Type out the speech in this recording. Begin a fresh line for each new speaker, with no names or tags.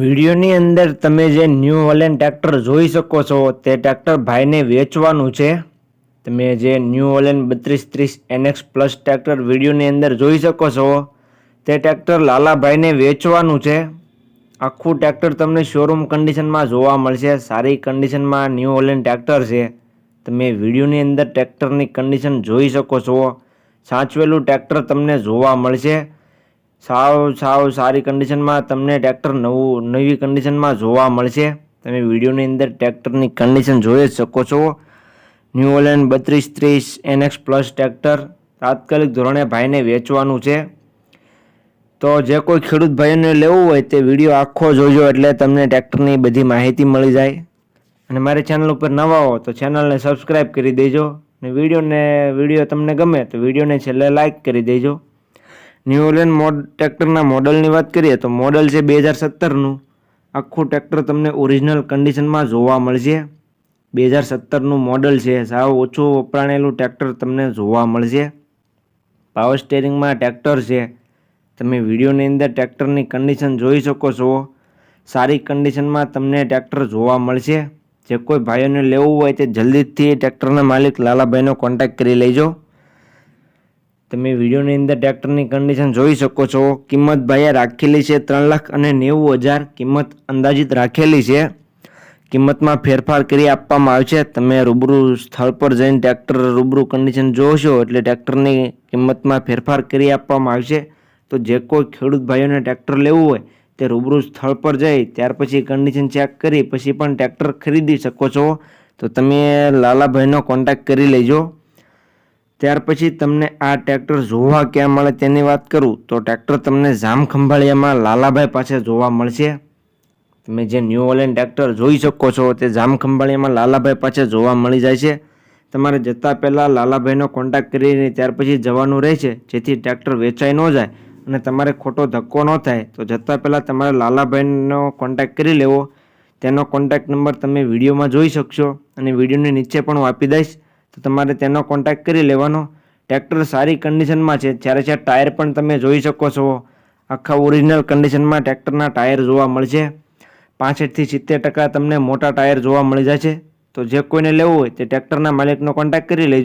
વિડીયોની અંદર તમે જે ન્યૂ હોલેન્ડ ટ્રેક્ટર જોઈ શકો છો, તે ટ્રેક્ટર ભાઈને વેચવાનું છે. તમે જે ન્યૂ હોલેન્ડ બત્રીસ ત્રીસ એનએક્સ પ્લસ ટ્રેક્ટર વિડીયોની અંદર જોઈ શકો છો. તે ટ્રેક્ટર લાલાભાઈને વેચવાનું છે. આખું ટ્રેક્ટર તમને શોરૂમ કન્ડિશનમાં જોવા મળશે. સારી કન્ડિશનમાં ન્યૂ હોલેન્ડ ટ્રેક્ટર છે. તમે વિડીયોની અંદર ટ્રેક્ટરની કન્ડિશન જોઈ શકો છો. સાચવેલું ટ્રેક્ટર તમને જોવા મળશે. સાવ સાવ સારી કન્ડિશનમાં તમને ટ્રેક્ટર નવું, નવી કન્ડિશનમાં જોવા મળશે. તમે વિડીયોની અંદર ટ્રેક્ટરની કન્ડિશન જોઈ જ શકો છો. ન્યૂ ઓલેન્ડ બત્રીસ ત્રીસ એનએક્સ પ્લસ ટ્રેક્ટર તાત્કાલિક ધોરણે ભાઈને વેચવાનું છે. તો જે કોઈ ખેડૂત ભાઈઓને લેવું હોય તે વીડિયો આખો જોજો એટલે તમને ટ્રેક્ટરની બધી માહિતી મળી જાય. અને મારી ચેનલ ઉપર નવા હો તો ચેનલને સબસ્ક્રાઈબ કરી દેજો. અને વિડીયોને, વીડિયો તમને ગમે તો વિડીયોને છેલ્લે લાઇક કરી દેજો. ન્યૂ ઓલેન્ડ મોડ ટ્રેક્ટરના મોડલની વાત કરીએ તો મોડલ છે બે હજાર સત્તરનું. આખું ટ્રેક્ટર તમને ઓરિજિનલ કન્ડિશનમાં જોવા મળશે. બે હજાર સત્તરનું મોડલ છે. સાવ ઓછું વપરાણેલું ટ્રેક્ટર તમને જોવા મળશે. પાવર સ્ટેરિંગમાં ટ્રેક્ટર છે. તમે વિડીયોની અંદર ટ્રેક્ટરની કન્ડિશન જોઈ શકો છો. સારી કન્ડિશનમાં તમને ટ્રેક્ટર જોવા મળશે. જે કોઈ ભાઈઓને લેવું હોય તે જલ્દીથી ટ્રેક્ટરના માલિક લાલાભાઈનો કોન્ટેક્ટ કરી લેજો. તમે વિડીયોની અંદર ટ્રેક્ટરની કન્ડિશન જોઈ શકો છો. કિંમત ભાઈએ રાખેલી છે ત્રણ લાખ અને નેવું હજાર. કિંમત અંદાજિત રાખેલી છે. કિંમતમાં ફેરફાર કરી આપવામાં આવશે તમે રૂબરૂ સ્થળ પર જઈને ટ્રેક્ટર રૂબરૂ કન્ડિશન જોશો એટલે ટ્રેક્ટરની કિંમતમાં ફેરફાર કરી આપવામાં આવશે તો જે કોઈ ખેડૂત ભાઈઓને ટ્રેક્ટર લેવું હોય તે રૂબરૂ સ્થળ પર જઈ ત્યાર પછી કન્ડિશન ચેક કરી પછી પણ ટ્રેક્ટર ખરીદી શકો છો. તો તમે લાલાભાઈનો કોન્ટેક્ટ કરી લેજો. ત્યાર પછી તમને આ ટ્રેક્ટર જોવા ક્યાં મળે તેની વાત કરું, તો ટ્રેક્ટર તમને જામખંભાળિયામાં લાલાભાઈ પાસે જોવા મળશે. તમે જે ન્યૂ ઓલેન્ડ ટ્રેક્ટર જોઈ શકો છો, તે જામખંભાળિયામાં લાલાભાઈ પાસે જોવા મળી જાય છે. તમારે જતાં પહેલાં લાલાભાઈનો કોન્ટેક્ટ કરીને ત્યાર પછી જવાનું રહેશે, જેથી ટ્રેક્ટર વેચાઈ ન જાય અને તમારે ખોટો ધક્કો ન થાય. તો જતાં પહેલાં તમારે લાલાભાઈનો કોન્ટેક્ટ કરી લેવો. તેનો કોન્ટેક્ટ નંબર તમે વિડીયોમાં જોઈ શકશો અને વિડીયોની નીચે પણ હું આપી દઈશ. તો તમારે તેનો કોન્ટેક્ટ કરી લેવાનો. ટ્રેક્ટર સારી કન્ડિશનમાં છે. જ્યારે ચાર ટાયર પણ તમે જોઈ શકો છો. આખા ઓરિજિનલ કન્ડિશનમાં ટ્રેક્ટરના ટાયર જોવા મળશે. પાસઠથી સિત્તેર ટકા તમને મોટા ટાયર જોવા મળી છે તો જે કોઈને લેવું હોય તે ટ્રેક્ટરના માલિકનો કોન્ટેક્ટ કરી લેજો.